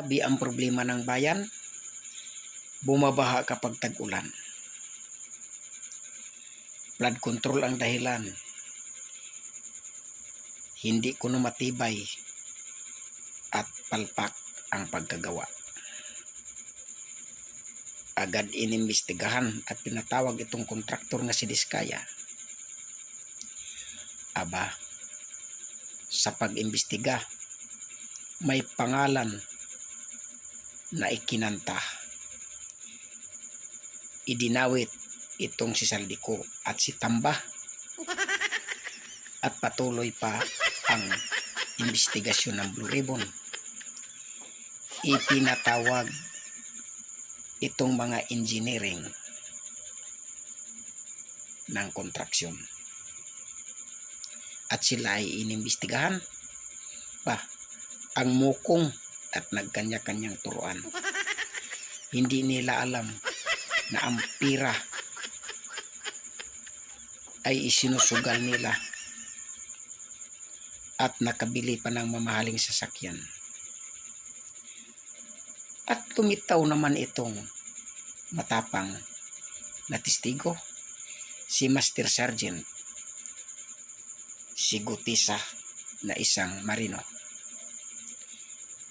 Grabe ang problema ng bayan. Bumabaha kapag tag-ulan. Flood control ang dahilan. Hindi ko na matibay at palpak ang pagkagawa. Agad inimbestigahan at pinatawag itong kontraktor na si Diskaya. Aba, sa pag-imbestiga, may pangalan na ikinanta. Idinawit itong si Saldiko at si Tamba. At patuloy pa ang investigasyon ng Blue Ribbon. Ipinatawag itong mga engineering ng kontraksyon. At sila ay inimbestigahan pa ang mukong at nagkanya-kanyang turuan. Hindi nila alam na ang pira ay isinusugal nila at nakabili pa ng mamahaling sasakyan. At tumitaw naman itong matapang na testigo, si Master Sergeant, si Gutisa na isang marino.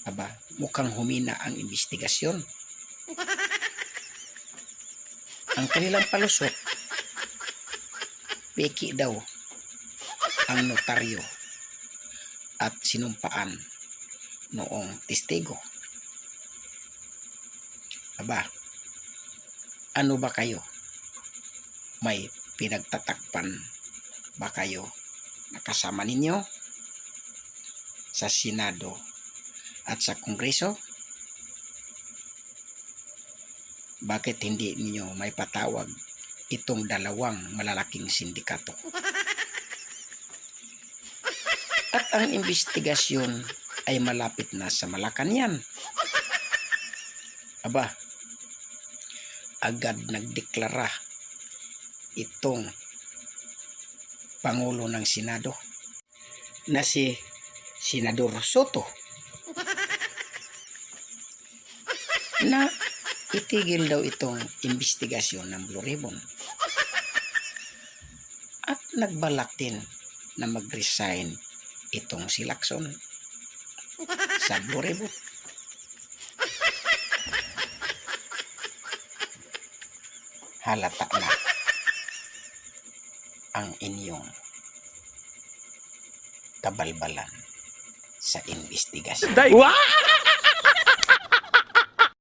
Aba, mukhang humina ang investigasyon. Ang kanilang palusot, peki daw ang notaryo at sinumpaan noong testigo. Aba, ano ba kayo? May pinagtatakpan ba kayo nakasama ninyo sa Senado at sa Kongreso? Bakit hindi ninyo may patawag itong dalawang malalaking sindikato? At ang investigasyon ay malapit na sa Malacanang. Aba, agad nagdeklara itong Pangulo ng Senado na si Senador Soto na itigil daw itong investigasyon ng Blue Ribbon at nagbalak din na mag-resign itong si Lacson sa Blue Ribbon. Halata na ang inyong kabalbalan sa investigasyon. Wow!